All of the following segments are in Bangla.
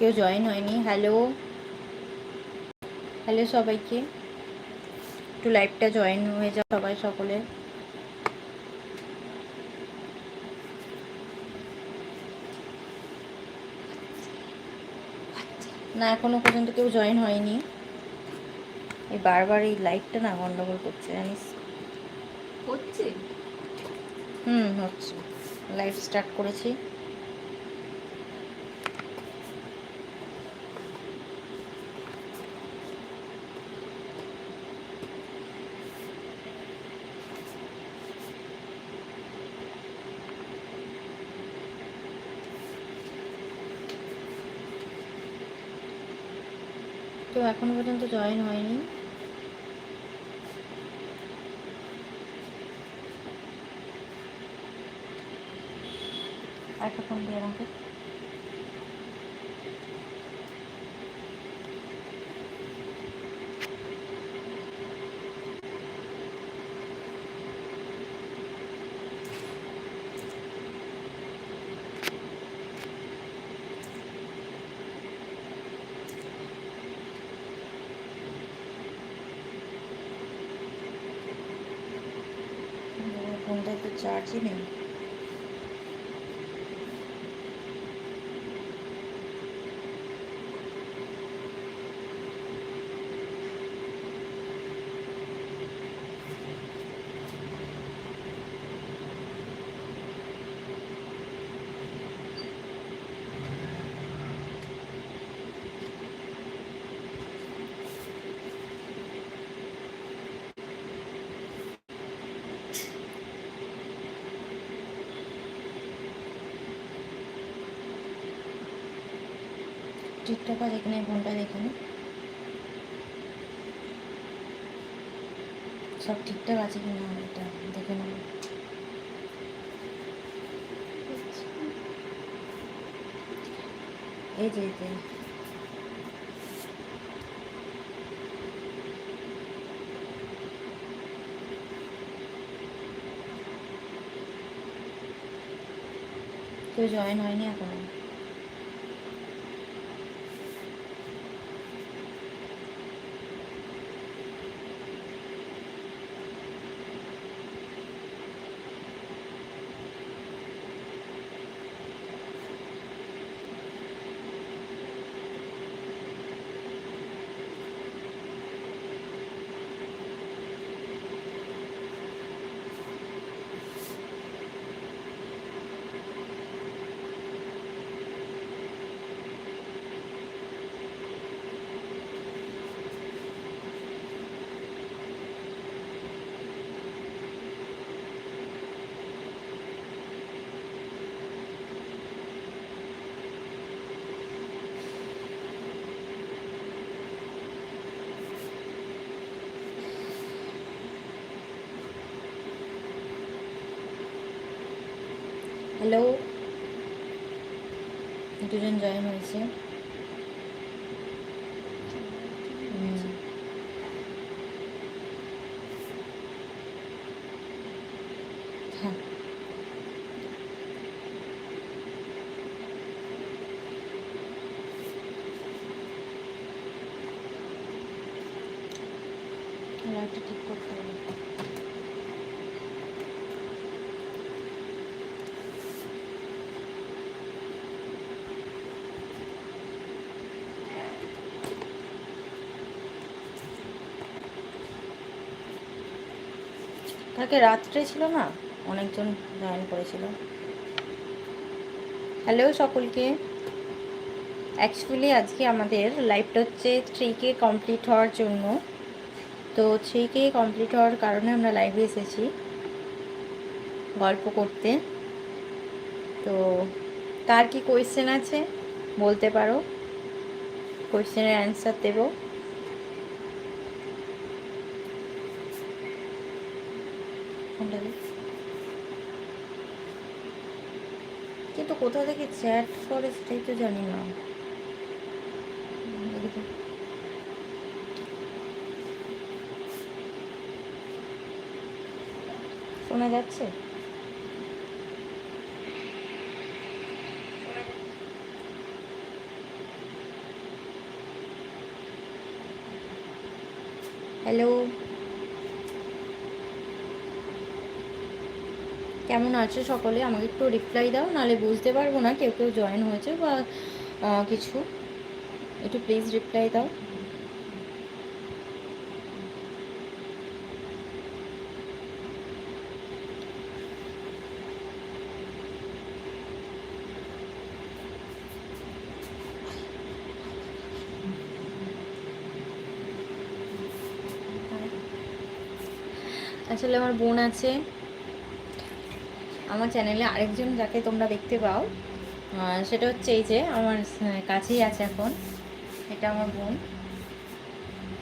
কেউ জয়েন হয়নি। হ্যালো হ্যালো সবাইকে? একটু লাইভটা জয়েন হয়ে যাও সবাই সকলে। না এখনও পর্যন্ত কেউ জয়েন হয়নি। এই বারবার এই লাইভটা না গন্ডগোল করছে জানিস? হচ্ছে? হুম হচ্ছে। লাইভ স্টার্ট করেছি। তো এখনও পর্যন্ত জয়েন হয়নি। একটা ফোন দিয়ে আমাকে ফোনটায় তো চার্জই নেই। টিকটক আছে এখানে ফোনটা দেখে নি সব ঠিকঠাক আছে কি না এটা দেখে নেব এই যে এই যে কেউ জয়েন হয়নি এখনও হ্যালো। দুজন জয়েন হয়েছে। হ্যাঁ। লাইটটা ঠিক করতে হবে। কালকে রাত্রে ছিল না? অনেকজন জয়েন করেছিল। হ্যালো সকলকে। অ্যাকচুয়ালি আজকে আমাদের লাইফটা হচ্ছে থ্রি কে কমপ্লিট হওয়ার জন্য। তো থ্রি কে কমপ্লিট হওয়ার কারণে আমরা লাইভে এসেছি গল্প করতে। তো তার কি কোয়েশ্চেন আছে? বলতে পারো। কোয়েশ্চেনের অ্যান্সার দেবো। ফোনটাকে কিন্তু কোথা থেকে চ্যাট করে সেটাই তো জানি না। শোনা যাচ্ছে? হ্যালো? কেমন আছে সকলে আমাকে একটু রিপ্লাই দাও, নাহলে বুঝতে পারব না কেউ কেউ জয়েন হয়েছে বা কিছু। একটু প্লিজ রিপ্লাই দাও। আসলে আমার বোন আছে। আমার চ্যানেলে আরেকজন যাকে তোমরা দেখতে পাও সেটা হচ্ছে এই যে আমার কাছেই আছে এখন। এটা আমার বোন।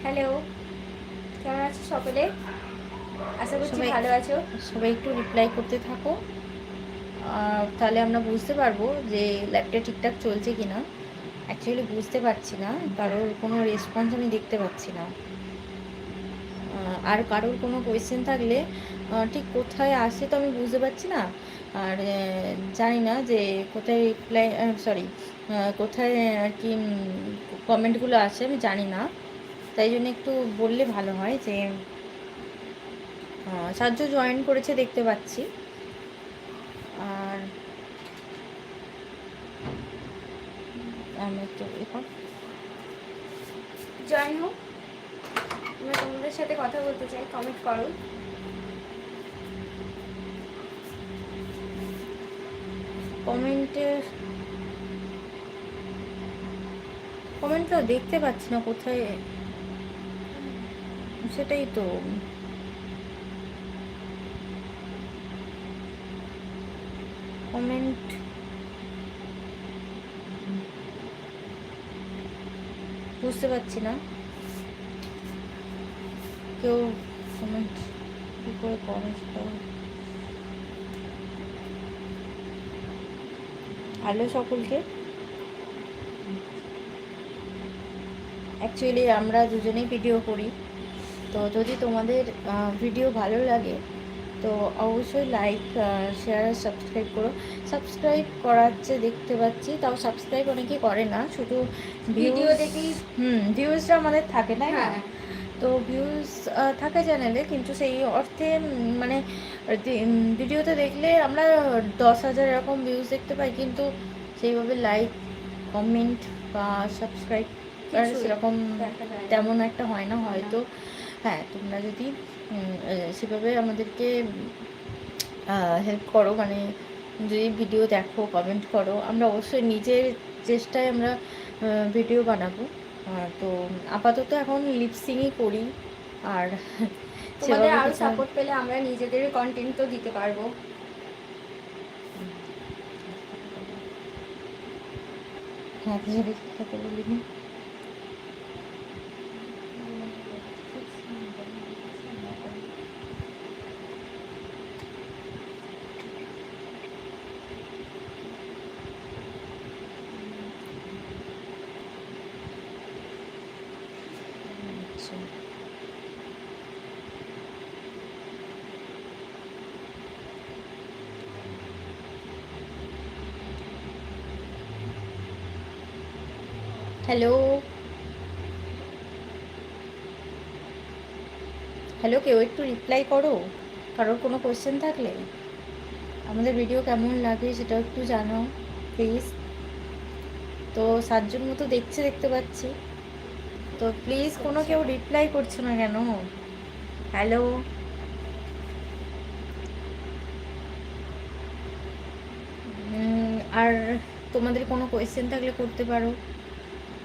হ্যালো কেমন আছো সকলে? আশা করছি সবাই- ভালো আছো। সবাই একটু রিপ্লাই করতে থাকো। তাহলে আমরা বুঝতে পারব যে ল্যাবটা ঠিকঠাক চলছে কি না অ্যাকচুয়ালি বুঝতে পারছি না কারোর কোনো রেসপন্স আমি দেখতে পাচ্ছি না। আর কারোর কোনো কোয়েশ্চেন থাকলে ঠিক কোথায় আসে তো আমি বুঝতে পারছি না। আর জানি না যে কোথায় রিপ্লাই সরি কোথায় আর কি কমেন্টগুলো আসে আমি জানি না। তাই জন্য একটু বললে ভালো হয় যে সাহায্য জয়েন করেছে দেখতে পাচ্ছি। আর, আমি একটু এখন জয়েন হোক আমরা তোমাদের সাথে কথা বলতে চাই কমেন্ট করো। কমেন্টে তো দেখতে পাচ্ছি না কোথায়। সেটাই তো। কমেন্ট বুঝতে পারছি না। কেউ কমেন্ট কী করে করে সেটা হ্যালো সকলকে। অ্যাকচুয়ালি আমরা দুজনেই ভিডিও করি। তো যদি তোমাদের ভিডিও ভালো লাগে তো অবশ্যই লাইক শেয়ার আর সাবস্ক্রাইব করো। সাবস্ক্রাইব করাচ্ছে দেখতে পাচ্ছি তাও সাবস্ক্রাইব অনেকে করে না শুধু ভিডিও দেখি হুম ভিউজটা আমাদের থাকে না? হ্যাঁ। তো ভিউজ থাকে চ্যানেলে কিন্তু সেই অর্থে মানে ভিডিওতে দেখলে আমরা দশ হাজার এরকম ভিউজ দেখতে পাই কিন্তু সেইভাবে লাইক কমেন্ট বা সাবস্ক্রাইব সেরকম। তেমন একটা হয় না হয়তো। হ্যাঁ তোমরা যদি সেভাবে আমাদেরকে হেল্প করো মানে যদি ভিডিও দেখো কমেন্ট করো আমরা অবশ্যই নিজের চেষ্টায় আমরা ভিডিও বানাবো। তো আপাতত এখন লিপসিংই করি। আর তোমাদের আরও সাপোর্ট পেলে আমরা নিজেদের কন্টেন্ট তো দিতে পারব। হ্যাঁ বলিনি। হ্যালো হ্যালো কেউ একটু রিপ্লাই করো? কারোর কোনো কোয়েশ্চেন থাকলে? আমাদের ভিডিও কেমন লাগে সেটা একটু জানাও প্লিজ তো সাতজন মতো দেখছে, দেখতে পাচ্ছি। তো প্লিজ কোনো কেউ রিপ্লাই করছ না কেন? হ্যালো আর তোমাদের কোনো কোয়েশ্চেন থাকলে করতে পারো।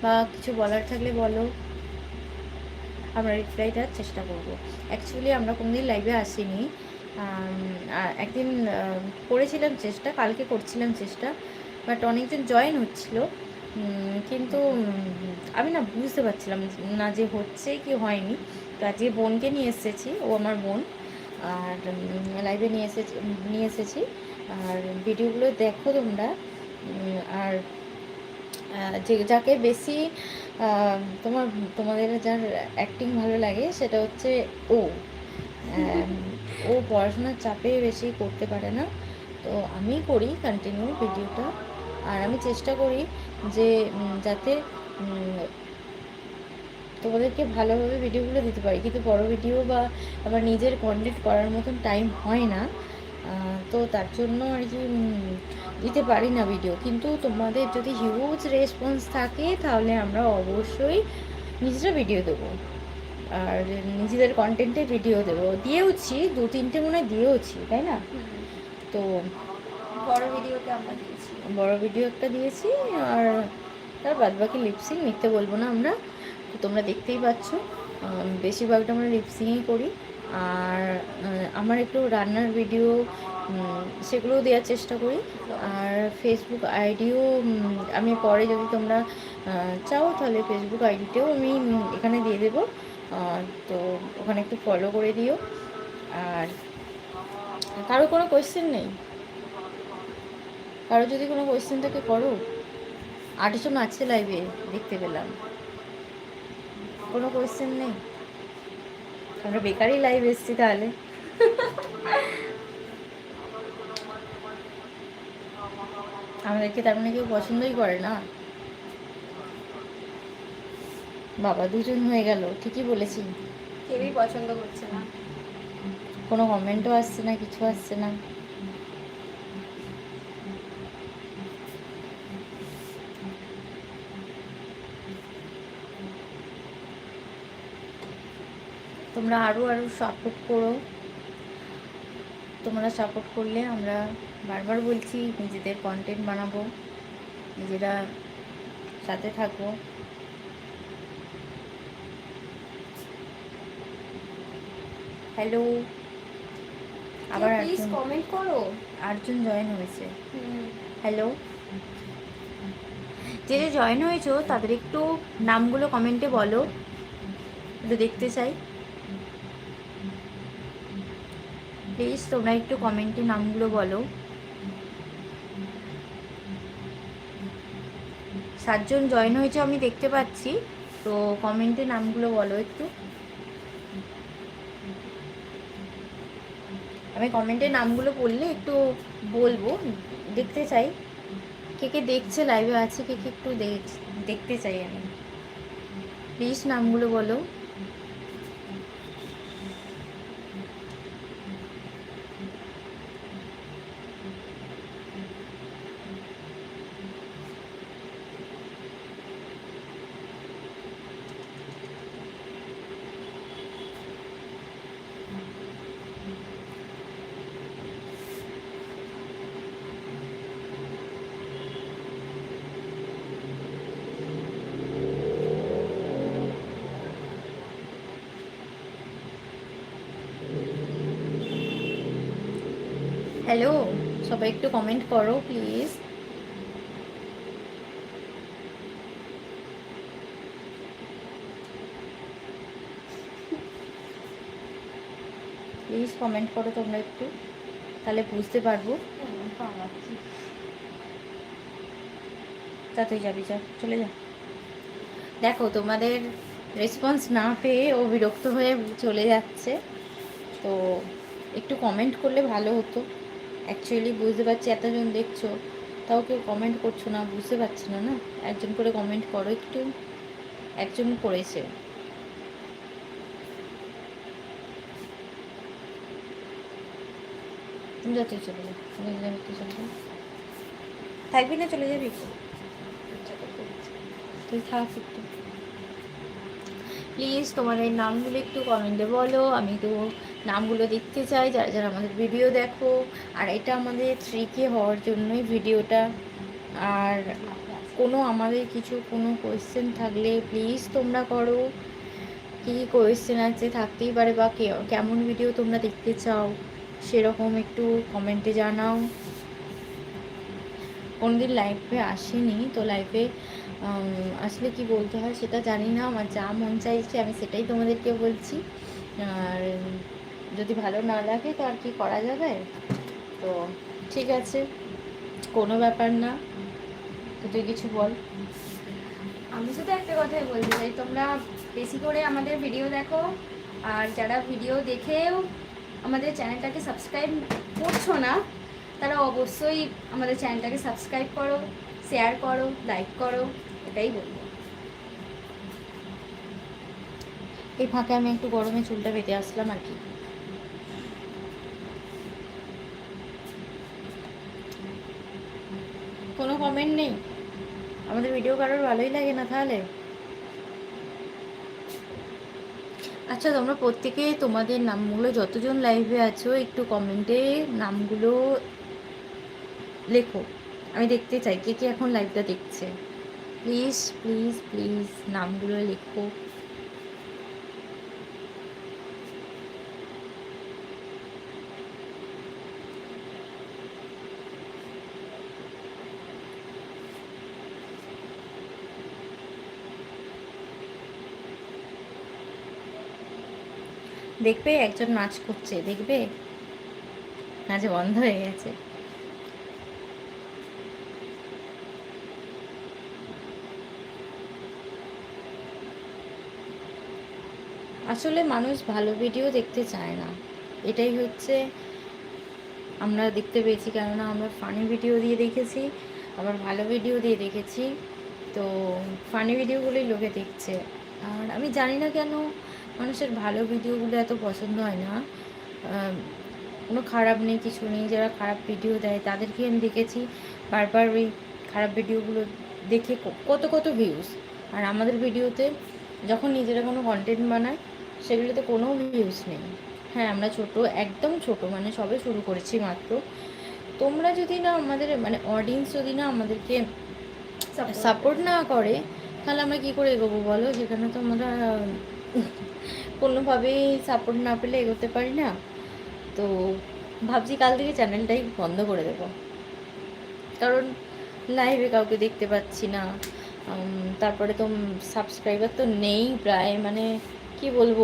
বা কিছু বলার থাকলে বলো। আমরা রিপ্লাই দেওয়ার চেষ্টা করব। অ্যাকচুয়ালি আমরা কোনোদিন লাইভে আসিনি। একদিন করেছিলাম চেষ্টা, কালকে করছিলাম চেষ্টা বাট অনেকজন জয়েন হচ্ছিল। কিন্তু আমি না বুঝতে পারছিলাম না যে হচ্ছে কি হয়নি। তো আজকে বোনকে নিয়ে এসেছি, ও আমার বোন। আর লাইভে নিয়ে এসেছি নিয়ে এসেছি। আর ভিডিওগুলো দেখো তোমরা। আর যে যাকে বেশি তোমার তোমাদের যার অ্যাক্টিং ভালো লাগে সেটা হচ্ছে ও। ও পড়াশোনার চাপে বেশি করতে পারে না। তো আমি করি কন্টিনিউ ভিডিওটা। আর আমি চেষ্টা করি যে যাতে তোমাদেরকে ভালোভাবে ভিডিওগুলো দিতে পারি। কিন্তু বড় ভিডিও বা আমার নিজের কন্টেন্ট করার মতন টাইম হয় না। তো তার জন্য আর কি দিতে পারি না ভিডিও কিন্তু তোমাদের যদি হিউজ রেসপন্স থাকে তাহলে আমরা অবশ্যই নিজেরা ভিডিও দেবো। আর নিজেদের কন্টেন্টে ভিডিও দেবো। দিয়েওছি দু তিনটে মনে হয় দিয়েওছি তাই না? তো বড় ভিডিওতে আমরা দিয়েছি। বড় ভিডিও একটা দিয়েছি আর তার বাদ বাকি লিপসিং মিথ্যে বলব না আমরা। তোমরা দেখতেই পাচ্ছ বেশিরভাগটা আমরা লিপসিংই করি। আর আমার একটু রান্নার ভিডিও সেগুলোও দেওয়ার চেষ্টা করি। আর ফেসবুক আইডিও আমি পরে যদি তোমরা চাও তাহলে ফেসবুক আইডিটাও আমি এখানে দিয়ে দেবো। তো ওখানে একটু ফলো করে দিও। আর কারও কোনো কোয়েশ্চেন নেই? কারও যদি কোনো কোয়েশ্চেন থাকে করো। আটজন আছে লাইভে দেখতে পেলাম। কোনো কোয়েশ্চেন নেই? আমরা বেকারই লাইভ এসছি তাহলে। আমাদেরকে তার মানে কেউ পছন্দই করে না। বাবা দুজন হয়ে গেল ঠিকই বলেছি কেউই পছন্দ করছে না। কোনো কমেন্টও আসছে না কিছু আসছে না। তোমরা আরও আরও সাপোর্ট করো। তোমরা সাপোর্ট করলে আমরা বারবার বলছি নিজেদের কন্টেন্ট বানাবো নিজেরা সাথে থাকব। হ্যালো আবার প্লিজ কমেন্ট করো। আটজন জয়েন হয়েছে। হ্যালো যে যে জয়েন হয়েছো তাদের একটু নামগুলো কমেন্টে বলো। একটু দেখতে চাই। প্লিজ তোমরা একটু কমেন্টে নামগুলো বলো। সাতজন জয়েন হয়েছে, আমি দেখতে পাচ্ছি। তো কমেন্টে নামগুলো বলো একটু। আমি কমেন্টে নামগুলো পড়লে একটু বলব, দেখতে চাই। কে কে দেখছে লাইভে আছে, কে কে একটু দেখ- দেখতে চাই আমি। প্লিজ নামগুলো বলো। হ্যালো সবাই একটু কমেন্ট করো প্লিজ প্লিজ কমেন্ট করো তোমরা একটু, তাহলে বুঝতে পারব। তা তুই যাবি, যা, চলে যা। দেখো, তোমাদের রেসপন্স না পেয়ে ও বিরক্ত হয়ে চলে যাচ্ছে, তো একটু কমেন্ট করলে ভালো হতো। অ্যাকচুয়ালি বুঝতে পারছি, এতজন দেখছ। তাও কেউ কমেন্ট করছ না, বুঝতে পারছি না না? একজন করে কমেন্ট করো একটু। একজন করেছে। তুমি যা চলে যাবি থাকবি না চলে যাবি? তুই থাক একটু। প্লিজ তোমার এই নামগুলো একটু কমেন্টে বলো, আমি তো নামগুলো দেখতে চাই, যারা যারা আমাদের ভিডিও দেখো। আর এটা আমাদের থ্রি কে হওয়ার জন্যই ভিডিওটা আর কোনো আমাদের কিছু, কোনো কোয়েশ্চেন থাকলে প্লিজ তোমরা করো। কী কোয়েশ্চেন আছে থাকতেই পারে, বা কেমন ভিডিও তোমরা দেখতে চাও, সেরকম একটু কমেন্টে জানাও। কোনদিন লাইফে আসেনি, তো লাইফে আসলে কি বলতে হয় সেটা জানি না, আমার যা মন চাইছে আমি সেটাই তোমাদেরকে বলছি। আর যদি ভালো না লাগে তো আর কি করা যাবে? তো ঠিক আছে কোনো ব্যাপার না। তো তুই কিছু বল। আমি শুধু একটা কথাই বলতে চাই তোমরা বেশি করে আমাদের ভিডিও দেখো আর যারা ভিডিও দেখেও আমাদের চ্যানেলটাকে সাবস্ক্রাইব করছ না তারা অবশ্যই আমাদের চ্যানেলটাকে সাবস্ক্রাইব করো শেয়ার করো লাইক করো এটাই বলব। এই ফাঁকে আমি একটু গরমে চুলটা বেঁধে আসলাম আর কি কোনো কমেন্ট নেই। আমাদের ভিডিও কারোর ভালোই লাগে না তাহলে। আচ্ছা তোমরা প্রত্যেকে তোমাদের নামগুলো যতজন লাইভে আছো, একটু কমেন্টে নামগুলো লেখো। আমি দেখতে চাই, কে কে এখন লাইভটা দেখছে। প্লিজ প্লিজ প্লিজ নামগুলো লেখো। দেখবে একজন নাচ করছে, দেখবে? নাচ বন্ধ হয়ে গেছে। আসলে মানুষ ভালো ভিডিও দেখতে চায় না। এটাই হচ্ছে আমরা দেখতে পেয়েছি, কেননা আমরা ফানি ভিডিও দিয়ে দেখেছি, আবার ভালো ভিডিও দিয়ে দেখেছি। তো ফানি ভিডিওগুলোই লোকে দেখছে। আর আমি জানি না কেন মানুষের ভালো ভিডিওগুলো এত পছন্দ হয় না। কোনো খারাপ নেই কিছু নেই। যারা খারাপ ভিডিও দেয় তাদেরকে আমি দেখেছি। বারবার ওই খারাপ ভিডিওগুলো দেখে কত কত ভিউজ আর আমাদের ভিডিওতে যখন নিজেরা কোনো কন্টেন্ট বানায় সেগুলোতে কোনো ভিউজ নেই। হ্যাঁ আমরা ছোট একদম ছোট মানে সবে শুরু করেছি মাত্র। তোমরা যদি না আমাদের মানে অডিয়েন্স যদি না আমাদেরকে সাপোর্ট না করে তাহলে আমরা কী করে এগোবো বলো? সেখানে তো আমরা কোনোভাবেই সাপোর্ট না পেলে এগোতে পারি না। তো ভাবছি কাল থেকে চ্যানেলটাই বন্ধ করে দেবো। কারণ লাইভে কাউকে দেখতে পাচ্ছি না। তারপরে তো সাবস্ক্রাইবার তো নেই প্রায়। মানে কি বলব?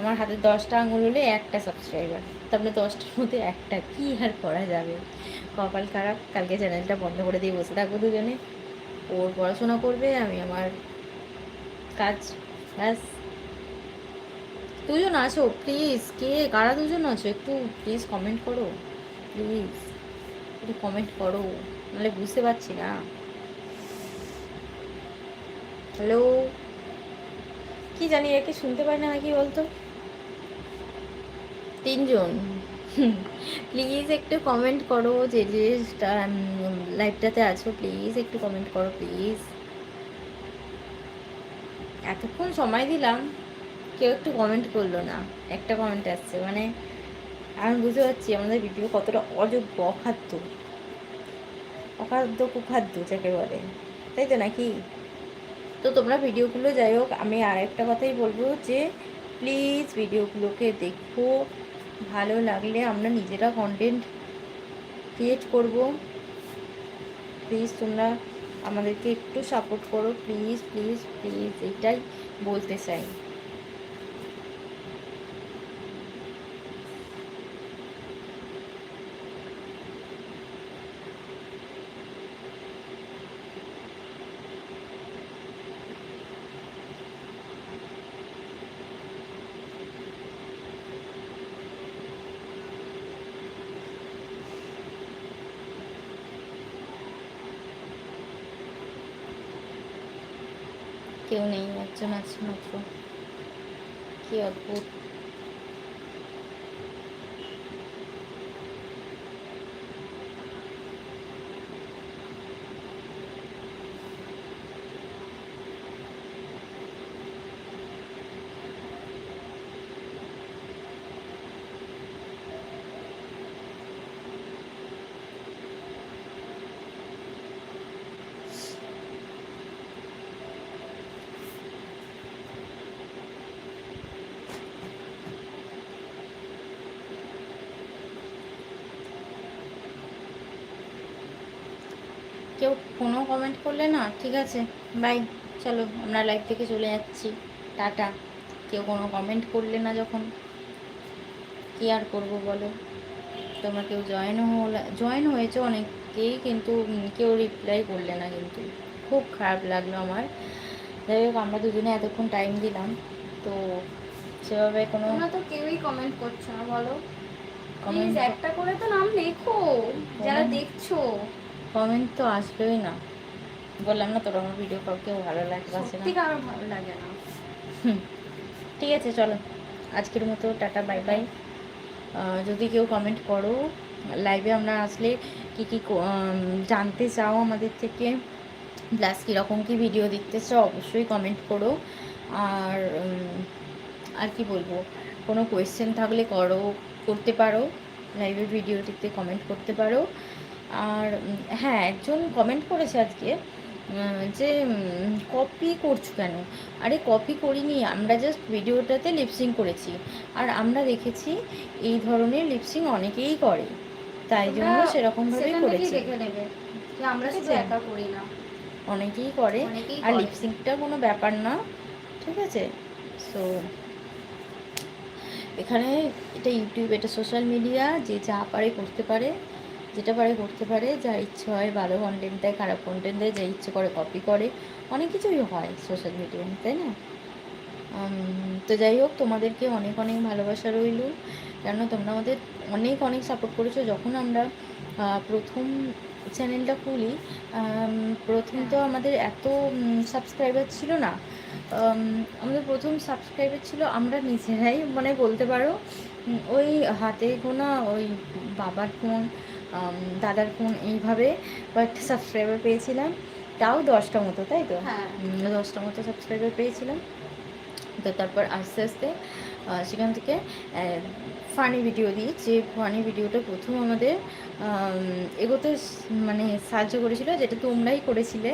আমার হাতে দশটা আঙুল হলে একটা সাবস্ক্রাইবার তারপরে দশটার মধ্যে একটা। কি আর করা যাবে? কপাল খারাপ। কালকে চ্যানেলটা বন্ধ করে দিয়ে বসে থাকব দুজনে। ওর পড়াশোনা করবে, আমি আমার কাজ। ব্যাস। দুজন আছো প্লিজ কে, কারা দুজন আছো? একটু প্লিজ কমেন্ট করো প্লিজ একটু কমেন্ট করো, নাহলে বুঝতে পারছি না। হ্যালো কি জানি, একে শুনতে পারি না নাকি বলতো? তিনজন। প্লিজ একটু কমেন্ট করো যে যে লাইভটাতে আছো প্লিজ একটু কমেন্ট করো প্লিজ এতক্ষণ সময় দিলাম। কেউ একটু কমেন্ট করল না। একটা কমেন্ট আসছে মানে আমি বুঝতে পারছি আমাদের ভিডিও কতটা অযোগ্য, অখাদ্য। অখাদ্য, কুখাদ্য যাকে বলে। তাই তো নাকি? তো তোমরা ভিডিওগুলো যাই হোক, আমি আর একটা কথাই বলব যে প্লিজ ভিডিওগুলোকে দেখো। ভালো লাগলে আমরা নিজেরা কন্টেন্ট ক্রিয়েট করব। প্লিজ তোমরা আমাদেরকে একটু সাপোর্ট করো। প্লিজ প্লিজ প্লিজ এটাই বলতে চাই। কেউ নেই একজন আছে মাত্র। কি অদ্ভুত। কেউ কোনো কমেন্ট করলে না ঠিক আছে বাই চলো আমরা লাইভ থেকে চলে যাচ্ছি টাটা। কেউ কোনো কমেন্ট করলে না যখন কি আর করব বলো? তোমরা কেউ জয়েন হলে জয়েন হয়েছে অনেকেই কিন্তু কেউ রিপ্লাই করলে না কিন্তু। খুব খারাপ লাগল আমার। যাই হোক আমরা দুজনে এতক্ষণ টাইম দিলাম তো সেভাবে কোনো তোমরা তো কেউই কমেন্ট করছ না বলো। প্লিজ একটা করে তো নাম লেখো যারা দেখছ। কমেন্ট তো আসবেই না। বললাম না তোর আমার ভিডিও কাউকে ভালো লাগছে না। সত্যি কারও ভালো লাগে না। ঠিক আছে চলো। আজকের মতো টাটা বাই বাই যদি কেউ কমেন্ট করো লাইভে আমরা আসলে কি কি ক- জানতে চাও আমাদের থেকে প্লাস কীরকম কি ভিডিও দেখতে চাও অবশ্যই কমেন্ট করো। আর আর কি বলব কোনো কোয়েশ্চেন থাকলে করো করতে পারো লাইভে ভিডিও দেখতে কমেন্ট করতে পারো। আর হ্যাঁ একজন কমেন্ট করেছে আজকে যে কপি করছ কেন? আরে কপি করিনি আমরা জাস্ট ভিডিওটাতে লিপসিং করেছি। আর আমরা দেখেছি এই ধরনের লিপসিং অনেকেই করে। তাই জন্য সেরকমভাবেই করেছি। আমরা শুধু একা করি না। অনেকেই করে। আর লিপসিংটা কোনো ব্যাপার না ঠিক আছে? সো এখানে এটা ইউটিউব এটা সোশ্যাল মিডিয়া যে যা পারে করতে পারে। যেটা পারে করতে পারে যা ইচ্ছে হয় ভালো কন্টেন্ট দেয় খারাপ কন্টেন্ট দেয় যা ইচ্ছে করে কপি করে অনেক কিছুই হয় সোশ্যাল মিডিয়ায় তাই না? তো যাই হোক তোমাদেরকে অনেক অনেক ভালোবাসা রইল। কেন তোমরা আমাদের অনেক অনেক সাপোর্ট করেছ। যখন আমরা প্রথম চ্যানেলটা খুলি প্রথম তো আমাদের এত সাবস্ক্রাইবার ছিল না। আমাদের প্রথম সাবস্ক্রাইবার ছিল আমরা নিজেরাই মানে বলতে পারো ওই হাতে গোনা ওই বাবার ফোন দাদার ফোন এইভাবে কয়েকটা সাবস্ক্রাইবার পেয়েছিলাম। তাও দশটা মতো তাই তো? হ্যাঁ। দশটা মতো সাবস্ক্রাইবার পেয়েছিলাম। তো তারপর আস্তে আস্তে সেখান থেকে ফানি ভিডিও দিই যে ফানি ভিডিওটা প্রথম আমাদের এগোতে মানে সাহায্য করেছিল যেটা তোমরাই করেছিলে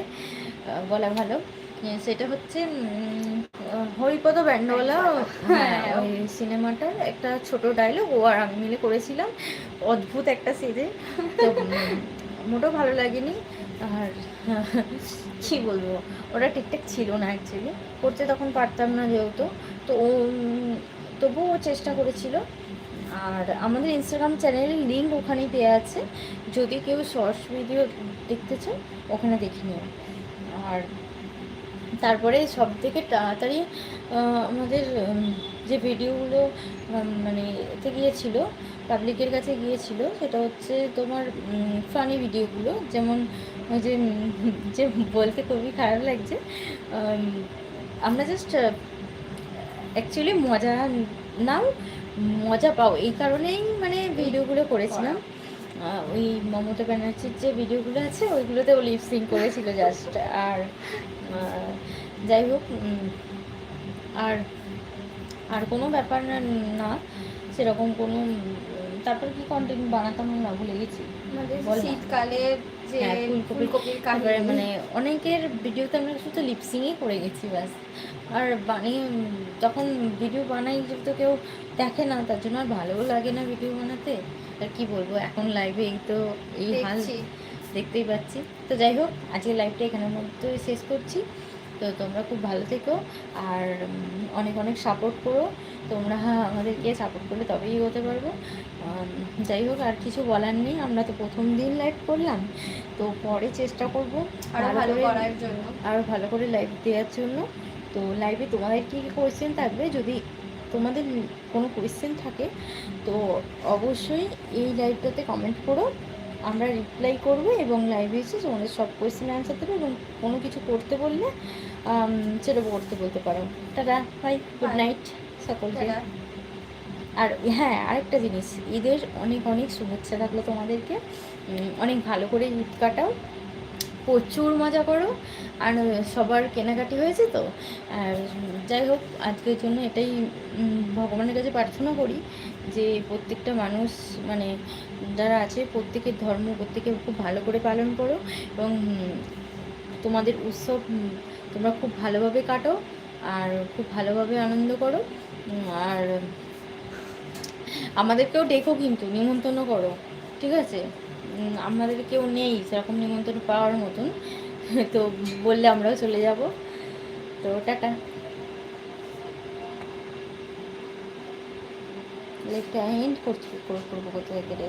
বলা ভালো। সেটা হচ্ছে হরিপদ ব্যান্ডওয়ালা। হ্যাঁ হ্যাঁ। ওই সিনেমাটার একটা ছোট ডায়লগ ও আর আমি মিলে করেছিলাম। অদ্ভুত একটা সেজে তো মোটেও ভালো লাগেনি। আর কি বলব? ওটা ঠিকঠাক ছিল না অ্যাকচুয়ালি করতে তখন পারতাম না যেহেতু। তো ও তবুও ও চেষ্টা করেছিল। আর আমাদের ইনস্টাগ্রাম চ্যানেলের লিঙ্ক ওখানেই দেওয়া আছে। যদি কেউ শর্টস ভিডিও দেখতে চাও ওখানে দেখে নিও। আর তারপরে সব থেকে তাড়াতাড়ি আমাদের যে ভিডিওগুলো মানে এতে গিয়েছিল, পাবলিকের কাছে গিয়েছিল, সেটা হচ্ছে তোমার ফানি ভিডিওগুলো, যেমন যে যে বলতে খুবই খারাপ লাগছে আমরা জাস্ট অ্যাকচুয়ালি মজা নাও, মজা পাও, এই কারণেই মানে ভিডিওগুলো করেছিলাম। ওই মমতা ব্যানার্জির যে ভিডিওগুলো আছে ওইগুলোতে ও লিপসিং করেছিল জাস্ট আর যাই হোক আর আর কোনো ব্যাপার না সেরকম কোনো তারপর কি কন্টেন্ট বানাতাম না ভুলে গেছি। শীতকালে যে হ্যাঁ, ফুলকপির- ফুলকপির তারপরে মানে অনেকের ভিডিওতে আমরা শুধু লিপসিংই করে গেছি ব্যাস। আর বানিয়ে তখন ভিডিও বানাই যেহেতু কেউ দেখে না তার জন্য আর ভালোও লাগে না ভিডিও বানাতে। আর কি বলব এখন লাইভে এই তো এই হাল। দেখতেই পাচ্ছি। তো যাই হোক আজকের লাইভটা এখানের মধ্যে শেষ করছি। তো তোমরা খুব ভালো থেকো আর অনেক অনেক সাপোর্ট করো। তোমরা আমাদেরকে সাপোর্ট করলে তবেই হতে পারব। যাই হোক আর কিছু বলার নেই। আমরা তো প্রথম দিন লাইভ করলাম। তো পরে চেষ্টা করব আরও ভালো করে করার জন্য। আরও ভালো করে লাইভ দেওয়ার জন্য। তো লাইভে তোমাদের কী কী কোয়েশ্চেন থাকবে? যদি তোমাদের কোনো কোয়েশ্চেন থাকে তো অবশ্যই এই লাইভটাতে কমেন্ট করো। আমরা রিপ্লাই করব এবং লাইভে এসে তোমাদের সব কোয়েশ্চেন অ্যান্সার দেবো এবং কোনো কিছু করতে বললে সেটা করতে বলতে পারো। টাটা বাই গুড নাইট সকলকে। আর হ্যাঁ আরেকটা জিনিস ঈদের অনেক অনেক শুভেচ্ছা থাকল তোমাদেরকে। অনেক ভালো করে ঈদ কাটাও। প্রচুর মজা করো। আর সবার কেনাকাটি হয়েছে তো। আর, যাই হোক, আজকের জন্য এটাই ভগবানের কাছে প্রার্থনা করি যে প্রত্যেকটা মানুষ মানে যারা আছে, প্রত্যেকের ধর্ম প্রত্যেকে খুব ভালো করে পালন করো এবং তোমাদের উৎসব তোমরা খুব ভালোভাবে কাটো আর খুব ভালোভাবে আনন্দ করো। আর, আমাদেরকেও ডেকো কিন্তু, নিমন্ত্রণ করো। ঠিক আছে? আমাদের কেউ নেই, সেরকম নিমন্ত্রণ পাওয়ার মতন। তো বললে আমরাও চলে যাব। তো টাটা। লেকটা এন্ড করছি, করব কোথায় কেটে।